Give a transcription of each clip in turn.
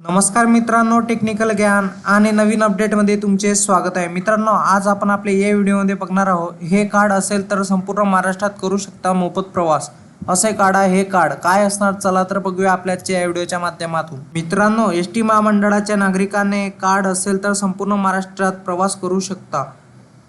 नमस्कार मित्रांनो टेक्निकल ज्ञान आणि नवीन अपडेटमध्ये तुमचे स्वागत आहे. मित्रांनो आज आपण आपले या व्हिडिओमध्ये बघणार आहोत हे कार्ड असेल तर संपूर्ण महाराष्ट्रात करू शकता मोफत प्रवास. असे कार्ड आहे हे कार्ड काय असणार? चला तर बघूया आपल्याच्या या व्हिडिओच्या माध्यमातून. मित्रांनो एस टी महामंडळाच्या नागरिकांनी कार्ड असेल तर संपूर्ण महाराष्ट्रात प्रवास करू शकता.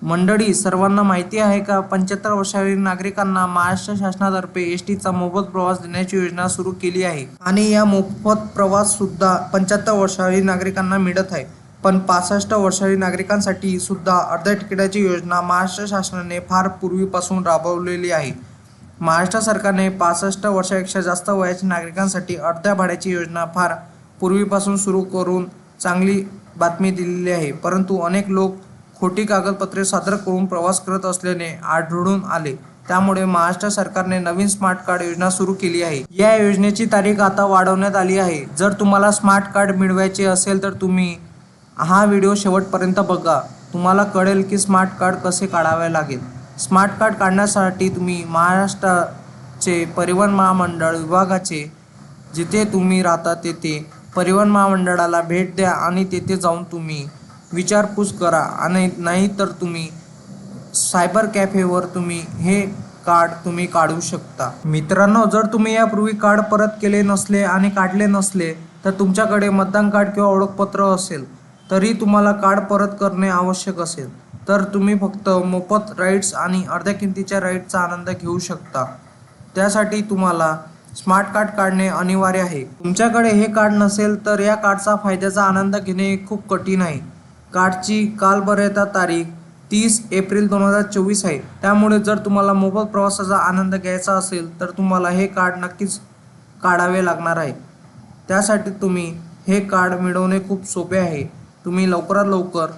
मंडळी सर्वांना माहिती आहे का पंच्याहत्तर वर्षावरील नागरिकांना महाराष्ट्र शासनातर्फे एस टीचा मोफत प्रवास देण्याची योजना सुरू केली आहे. आणि या मोफत प्रवास सुद्धा पंच्याहत्तर वर्षावरील नागरिकांना मिळत आहे. पण पासष्ट वर्षावरील नागरिकांसाठी सुद्धा अर्ध्या तिकिटाची योजना महाराष्ट्र शासनाने फार पूर्वीपासून राबवलेली आहे. महाराष्ट्र सरकारने पासष्ट वर्षापेक्षा जास्त वयाच्या नागरिकांसाठी अर्ध्या भाड्याची योजना फार पूर्वीपासून सुरू करून चांगली बातमी दिलेली आहे. परंतु अनेक लोक खोटी कागदपत्रे सादर करून प्रवास करत असल्याने आढळून आले. त्यामुळे महाराष्ट्र सरकारने नवीन स्मार्ट कार्ड योजना सुरू केली आहे. या योजनेची तारीख आता वाढवण्यात आली आहे. जर तुम्हाला स्मार्ट कार्ड मिळवायचे असेल तर तुम्ही हा व्हिडिओ शेवटपर्यंत बघा. तुम्हाला कळेल की स्मार्ट कार्ड कसे काढावे लागेल. स्मार्ट कार्ड काढण्यासाठी तुम्ही महाराष्ट्राचे परिवहन महामंडळ विभागाचे जिथे तुम्ही राहता तेथे परिवहन महामंडळाला भेट द्या आणि तेथे जाऊन तुम्ही विचारपूस करा. आणि नाही तर तुम्ही सायबर कॅफेवर तुम्ही हे कार्ड तुम्ही काढू शकता. मित्रांनो जर तुम्ही यापूर्वी कार्ड परत केले नसले आणि काढले नसले तर तुमच्याकडे मतदान कार्ड किंवा ओळखपत्र असेल तरी तुम्हाला कार्ड परत करणे आवश्यक असेल. तर तुम्ही फक्त मोफत राईड्स आणि अर्ध्या किमतीच्या राईडचा आनंद घेऊ शकता. त्यासाठी तुम्हाला स्मार्ट कार्ड काढणे अनिवार्य आहे. तुमच्याकडे हे कार्ड नसेल तर या कार्डचा फायद्याचा आनंद घेणे खूप कठीण आहे. कार्डची कालबऱ्यता तारीख तीस एप्रिल दोन हजार चोवीस आहे. त्यामुळे जर तुम्हाला मोफत प्रवासाचा आनंद घ्यायचा असेल तर तुम्हाला हे कार्ड नक्कीच काढावे लागणार आहे. त्यासाठी तुम्ही हे कार्ड मिळवणे खूप सोपे आहे. तुम्ही लवकरात लवकर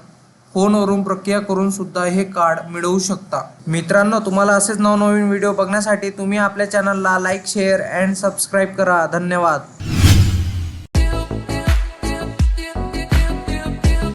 फोनवरून प्रक्रिया करून सुद्धा हे कार्ड मिळवू शकता. मित्रांनो तुम्हाला असेच नवनवीन व्हिडिओ बघण्यासाठी तुम्ही आपल्या चॅनलला लाईक शेअर अँड सबस्क्राईब करा. धन्यवाद.